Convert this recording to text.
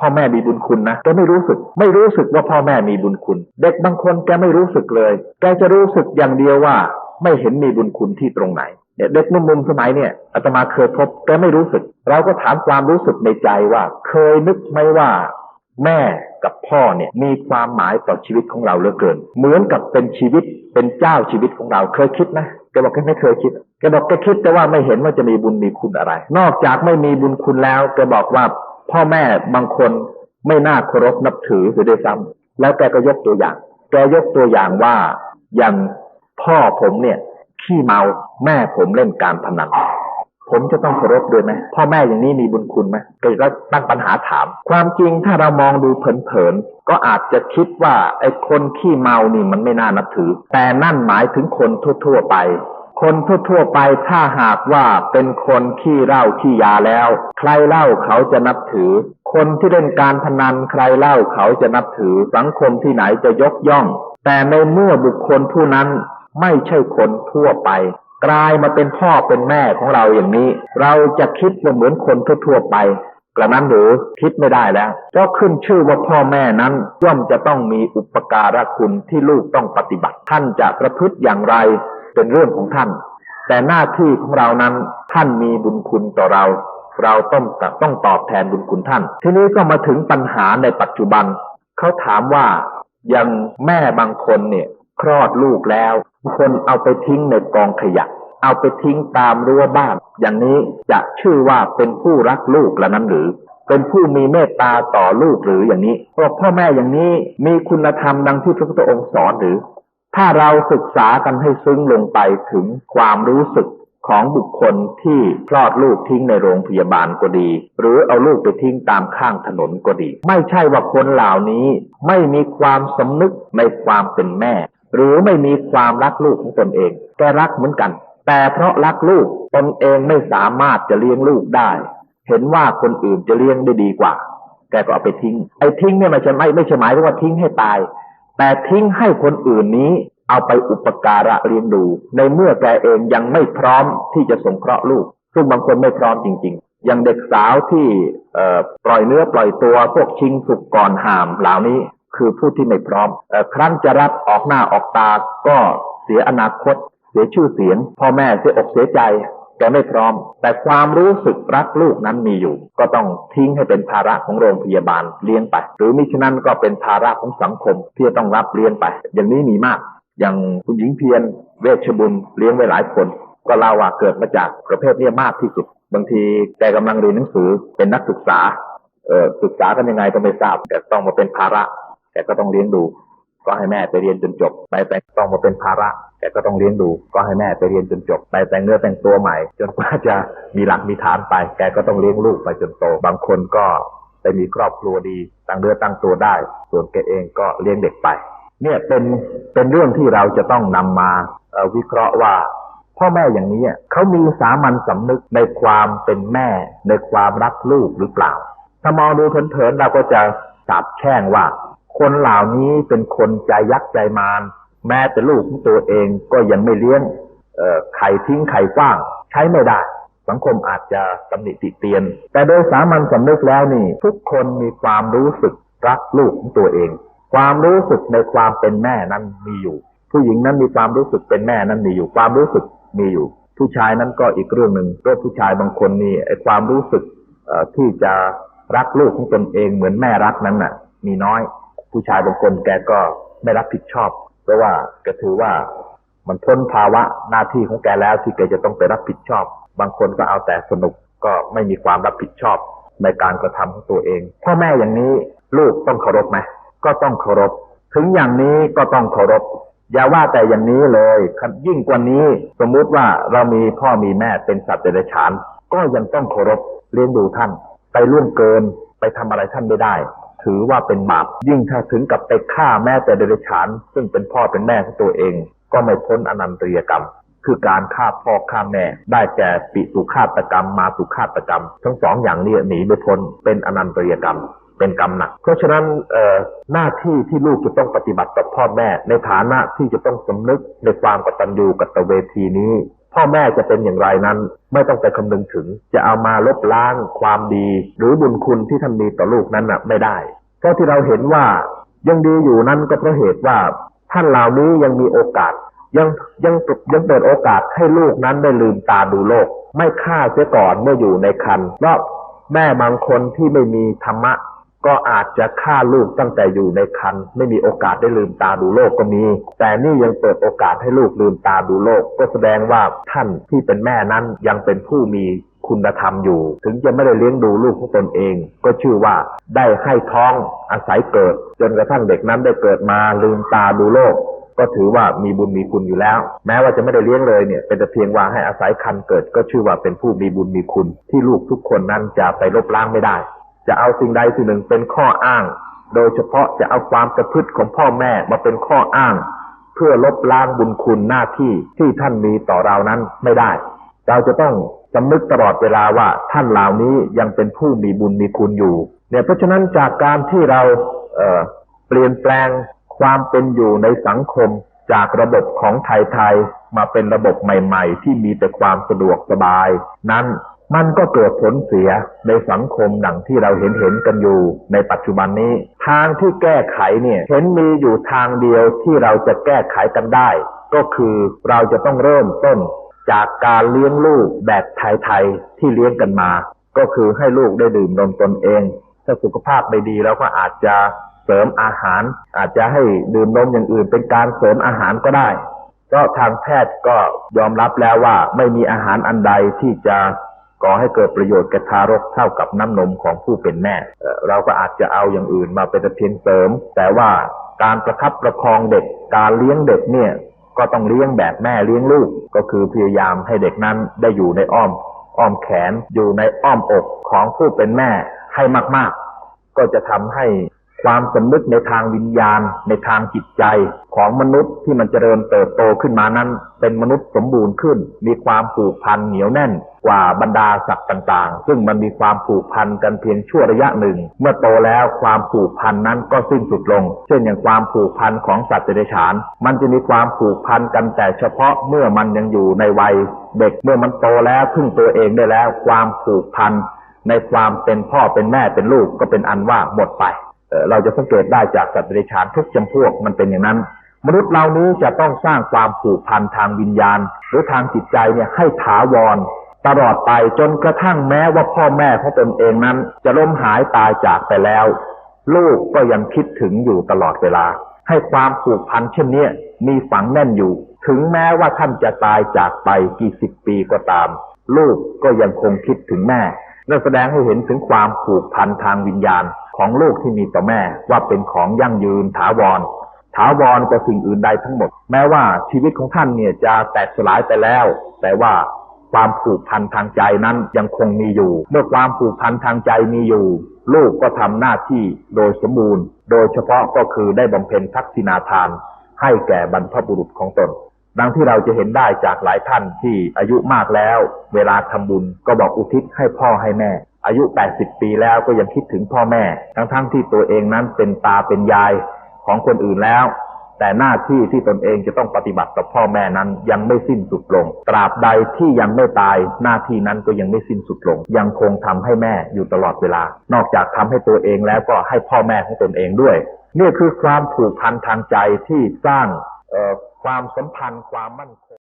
พ่อแม่มีบุญคุณนะแกไม่รู้สึก ไม่รู้สึกว่าพ่อแม่มีบุญคุณ เด็กบางคนแกไม่รู้สึกเลย แกจะรู้สึกอย่างเดียวว่า ไม่เห็นมีบุญคุณที่ตรงไหนเด็กนุ่มๆสมัยเนี่ยอาตมาเคยพบแกไม่รู้สึก เราก็ถามความรู้สึกในใจว่า เคยนึกไหมว่า แม่กับพ่อเนี่ยมีความหมายต่อชีวิตของเราเหลือเกิน เหมือนกับเป็นชีวิตเป็นเจ้าชีวิตของเราเคยคิดไหมแกบอกแกไม่เคยคิดแกบอกแกคิดแต่ว่าไม่เห็นว่าจะมีบุญมีคุณอะไร นอกจากไม่มีบุญคุณแล้วแกบอกว่า พ่อแม่บางคนไม่น่าเคารพนับถือเสียด้วยซ้ำแล้วแกก็ยกตัวอย่าง แกยกตัวอย่างว่าอย่างพ่อผมเนี่ยขี้เมาแม่ผมเล่นการพนันผมจะต้องเคารพด้วยไหมพ่อแม่อย่างนี้มีบุญคุณไหมกิดแล้วตั้งปัญหาถาม ความจริงถ้าเรามองดูเผินๆก็อาจจะคิดว่าไอ้คนขี้เมานี่มันไม่น่านับถือ แต่นั่นหมายถึงคนทั่ว ๆ ไป คนทั่วๆไปถ้าหากว่าเป็นคนขี้เหล้าขี้ยาแล้ว ใครเล่าเขาจะนับถือ คนที่เล่นการพนันใครเล่าเขาจะนับถือ สังคมที่ไหนจะยกย่อง แต่ในเมื่อบุคคลผู้นั้นไม่ใช่คนทั่วไป กลายมาเป็นพ่อเป็นแม่ของเราอย่างนี้ เราจะคิดเหมือนคนทั่วๆไปกระนั้นหรือคิดไม่ได้แล้วก็ขึ้นชื่อว่าพ่อแม่นั้นย่อมจะต้องมีอุปการะคุณที่ลูกต้องปฏิบัติ ท่านจะประพฤติอย่างไร เป็นเรื่องของท่าน แต่หน้าที่ของเรานั้นท่านมีบุญคุณต่อเรา เราต้องต้องตอบแทนบุญคุณท่าน ทีนี้ก็มาถึงปัญหาในปัจจุบันเขาถามว่ายังแม่บางคนเนี่ยคลอดลูกแล้ว คนเอาไปทิ้งในกองขยะ เอาไปทิ้งตามรั้วบ้าน อย่างนี้จะชื่อว่าเป็นผู้รักลูกแล้วนั้นหรือ เป็นผู้มีเมตตาต่อลูกหรืออย่างนี้เพราะพ่อแม่อย่างนี้มีคุณธรรมดังที่พระพุทธองค์สอนหรือ ถ้าเราศึกษากันให้ซึ้งลงไปถึงความรู้สึกของบุคคลที่คลอดลูกทิ้งในโรงพยาบาลก็ดี หรือเอาลูกไปทิ้งตามข้างถนนก็ดี ไม่ใช่ว่าคนเหล่านี้ไม่มีความสำนึกในความเป็นแม่ หรือไม่มีความรักลูกของตนเองแกรักเหมือนกัน แต่เพราะรักลูกตนเองไม่สามารถจะเลี้ยงลูกได้ เห็นว่าคนอื่นจะเลี้ยงได้ดีกว่าแกก็เอาไปทิ้งไอ้ทิ้งเนี่ยมันจะไม่ไม่ใช่หมายถึงว่าทิ้งให้ตาย แต่ทิ้งให้คนอื่นนี้เอาไปอุปการะเลี้ยงดู ในเมื่อแกเองยังไม่พร้อมที่จะสงเคราะห์ลูก ซึ่งบางคนไม่พร้อมจริงๆ อย่างเด็กสาวที่ปล่อยเนื้อปล่อยตัวพวกชิงสุกก่อนหามเหล่านี้คือผู้ที่ไม่พร้อมอครั้นจะรับออกหน้าออกตาก็เสียอนาคต เสียชื่อเสียงพ่อแม่เสียอกเสียใจ แกไม่พร้อม แต่ความรู้สึกรักลูกนั้นมีอยู่ ก็ต้องทิ้งให้เป็นภาระของโรงพยาบาลเลี้ยงไป หรือมิฉะนั้นก็เป็นภาระของสังคมที่จะต้องรับเลี้ยงไป อย่างนี้มีมาก อย่างคุณหญิงเพียรเวชบุญเลี้ยงไว้หลายคน ก็เล่าว่าเกิดมาจากประเภทนี้มากที่สุด บางทีแกกำลังเรียนหนังสือเป็นนักศึกษาเออศึกษากันยังไงก็ไม่ทราบแต่ต้องมาเป็นภาระแกก็ต้องเลี้ยงดู ก็ให้แม่ไปเรียนจนจบไปแต่งต้องมาเป็นภาระ แกก็ต้องเลี้ยงดูก็ให้แม่ไปเรียนจนจบไปแต่งเนื้อแต่งตัวใหม่ จนกว่าจะมีหลักมีฐานไป แกก็ต้องเลี้ยงลูกไปจนโต บางคนก็ไปมีครอบครัวดีตั้งเนื้อตั้งตัวได้ ส่วนแกเองก็เลี้ยงเด็กไป เนี่ยเป็นเป็นเรื่องที่เราจะต้องนำมาวิเคราะห์ว่า พ่อแม่อย่างนี้เขามีสามัญสำนึกในความเป็นแม่ ในความรักลูกหรือเปล่า ถ้ามองดูเผินๆเราก็จะสาบแช่งว่า คนเหล่านี้เป็นคนใจยักษ์ใจมาร แม้แต่ลูกของตัวเองก็ยังไม่เลี้ยงไข่ทิ้งไข่กว้าง ใช้ไม่ได้ สังคมอาจจะตำหนิติเตียน แต่โดยสามัญสำนึกแล้วนี่ ทุกคนมีความรู้สึกรักลูกของตัวเอง ความรู้สึกในความเป็นแม่นั้นมีอยู่ ผู้หญิงนั้นมีความรู้สึกเป็นแม่นั้นมีอยู่ ความรู้สึกมีอยู่ ผู้ชายนั้นก็อีกเรื่องหนึ่งด้วยผู้ชายบางคนมีไอ้ความรู้สึกที่จะรักลูกของตนเองเหมือนแม่รักนั้นน่ะ มีน้อย ผู้ชายบางคนแกก็ไม่รับผิดชอบ เพราะว่าแกถือว่ามันพ้นภาวะหน้าที่ของแกแล้วที่แกจะต้องไปรับผิดชอบ บางคนก็เอาแต่สนุกก็ไม่มีความรับผิดชอบในการกระทำของตัวเอง พ่อแม่อย่างนี้ลูกต้องเคารพไหมก็ต้องเคารพ ถึงอย่างนี้ก็ต้องเคารพ อย่าว่าแต่อย่างนี้เลยยิ่งกว่านี้สมมุติว่าเรามีพ่อมีแม่เป็นสัตว์เดรัจฉาน ก็ยังต้องเคารพเลี้ยงดูท่าน ไปล่วงเกินไปทำอะไรท่านไม่ได้ ถือว่าเป็นบาปยิ่งถ้าถึงกับไปฆ่าแม่แต่เดรัจฉาน ซึ่งเป็นพ่อเป็นแม่ของตัวเอง ก็ไม่พ้นอนันตริยกรรม คือการฆ่าพ่อฆ่าแม่ ได้แก่ปิสุฆาตกรรม มาสุฆาตกรรม ทั้งสองอย่างนี้หนีไม่พ้นเป็นอนันตริยกรรมเป็นกรรมหนัก เพราะฉะนั้นหน้าที่ที่ลูกจะต้องปฏิบัติกับพ่อแม่ ในฐานะที่จะต้องสำนึกในความกตัญญูกตเวทีนี้ พ่อแม่จะเป็นอย่างไรนั้น ไม่ต้องไปคำนึงถึง จะเอามาลบล้างความดี หรือบุญคุณที่ท่านมีต่อลูกนั้นน่ะไม่ได้ เพราะที่เราเห็นว่ายังดีอยู่นั้นก็เพราะเหตุว่าท่านเหล่านี้ยังมีโอกาส ยังยังยังเปิดโอกาสให้ลูกนั้นได้ลืมตาดูโลก ไม่ฆ่าเสียก่อนเมื่ออยู่ในคันเพราะแม่บางคนที่ไม่มีธรรมะ ก็อาจจะฆ่าลูกตั้งแต่อยู่ในคันไม่มีโอกาสได้ลืมตาดูโลกก็มี แต่นี่ยังเปิดโอกาสให้ลูกลืมตาดูโลก ก็แสดงว่าท่านที่เป็นแม่นั้นยังเป็นผู้มีคุณธรรมอยู่ ถึงจะไม่ได้เลี้ยงดูลูกของตนเอง ก็ชื่อว่าได้ให้ท้องอาศัยเกิด จนกระทั่งเด็กนั้นได้เกิดมาลืมตาดูโลก ก็ถือว่ามีบุญมีคุณอยู่แล้ว แม้ว่าจะไม่ได้เลี้ยงเลยเนี่ย เป็นแต่เพียงว่าให้อาศัยคันเกิด ก็ชื่อว่าเป็นผู้มีบุญมีคุณ ที่ลูกทุกคนนั้นจะไปลบล้างไม่ได้ จะเอาสิ่งใดสิ่งหนึ่งเป็นข้ออ้าง โดยเฉพาะจะเอาความประพฤติของพ่อแม่มาเป็นข้ออ้าง เพื่อลบล้างบุญคุณหน้าที่ที่ท่านมีต่อเรานั้นไม่ได้ เราจะต้องสำนึกตลอดเวลาว่าท่านเหล่านี้ยังเป็นผู้มีบุญมีคุณอยู่ เนี่ยเพราะฉะนั้นจากการที่เราเเปลี่ยนแปลงความเป็นอยู่ในสังคมจากระบบของไทยๆมาเป็นระบบใหม่ ๆ ที่มีแต่ความสะดวกสบาย นั้น มันก็เกิดผลเสียในสังคมดังที่เราเห็นเห็นกันอยู่ในปัจจุบันนี้ ทางที่แก้ไขเนี่ยเห็นมีอยู่ทางเดียวที่เราจะแก้ไขกันได้ ก็คือเราจะต้องเริ่มต้นจากการเลี้ยงลูกแบบไทยๆที่เลี้ยงกันมา ก็คือให้ลูกได้ดื่มนมตนเอง ถ้าสุขภาพไม่ดีเราก็อาจจะเสริมอาหาร อาจจะให้ดื่มนมอย่างอื่น เป็นการเสริมอาหารก็ได้ก็ทางแพทย์ก็ยอมรับแล้วว่าไม่มีอาหารอันใดที่จะ ก่อให้เกิดประโยชน์แก่ทารกเท่ากับน้ำนมของผู้เป็นแม่ เราก็อาจจะเอาอย่างอื่นมาเป็นเพียงเสริม แต่ว่าการประคับประคองเด็ก การเลี้ยงเด็กเนี่ยก็ต้องเลี้ยงแบบแม่เลี้ยงลูก ก็คือพยายามให้เด็กนั้นได้อยู่ในอ้อม อ้อมแขนอยู่ในอ้อมอกของผู้เป็นแม่ให้มาก ๆ ก็จะทำให้ ความสำนึกในทางวิญญาณ ในทางจิตใจของมนุษย์ที่มันเจริญเติบโตขึ้นมานั้น เป็นมนุษย์สมบูรณ์ขึ้น มีความผูกพันเหนียวแน่นกว่าบรรดาสัตว์ต่างๆ ซึ่งมันมีความผูกพันกันเพียงชั่วระยะหนึ่ง เมื่อโตแล้วความผูกพันนั้นก็สิ้นสุดลง เช่นอย่างความผูกพันของสัตว์เดรัจฉาน มันจะมีความผูกพันกันแต่เฉพาะเมื่อมันยังอยู่ในวัย เด็กเมื่อมันโตแล้วพึ่งตัวเองได้แล้ว ความผูกพันในความเป็นพ่อเป็นแม่เป็นลูกก็เป็นอันว่าหมดไป เราจะสังเกตได้จากสัตว์เดรัจฉานทุกจำพวกมันเป็นอย่างนั้น มนุษย์เหล่านี้จะต้องสร้างความผูกพันทางวิญญาณ หรือทางจิตใจเนี่ยให้ถาวร ตลอดไปจนกระทั่งแม้ว่าพ่อแม่ของตนเองนั้น จะล้มหายตายจากไปแล้ว ลูกก็ยังคิดถึงอยู่ตลอดเวลา ให้ความผูกพันเช่นนี้มีฝังแน่นอยู่ ถึงแม้ว่าท่านจะตายจากไปกี่สิบปีก็ตาม ลูกก็ยังคงคิดถึงแม่นั่นแสดงให้เห็นถึงความผูกพันทางวิญญาณ ของลูกที่มีต่อแม่ว่าเป็นของยั่งยืนถาวร ถาวรกว่าสิ่งอื่นใดทั้งหมด แม้ว่าชีวิตของท่านเนี่ยจะแตกสลายไปแล้ว แต่ว่าความผูกพันทางใจนั้นยังคงมีอยู่ เมื่อความผูกพันทางใจมีอยู่ ลูกก็ทำหน้าที่โดยสมบูรณ์ โดยเฉพาะก็คือได้บำเพ็ญทักษิณาทาน ให้แก่บรรพบุรุษของตน ดังที่เราจะเห็นได้จากหลายท่านที่อายุมากแล้ว เวลาทำบุญก็บอกอุทิศให้พ่อให้แม่ อายุ 80 ปีแล้วก็ยังคิดถึงพ่อแม่ ทั้งๆทที่ตัวเองนั้นเป็นตาเป็นยายของคนอื่นแล้ว แต่หน้าที่ที่ตนเองจะต้องปฏิบัติต่อพ่อแม่นั้นยังไม่สิ้นสุดลง ตราบใดที่ยังไม่ตายหน้าที่นั้นก็ยังไม่สิ้นสุดลง ยังคงทำให้แม่อยู่ตลอดเวลา นอกจากทำให้ตัวเองแล้วก็ให้พ่อแม่ของตนเองด้วยนี่คือความผูกพันทางใจที่สร้างเอ่อ ความสัมพันธ์ความมั่นคง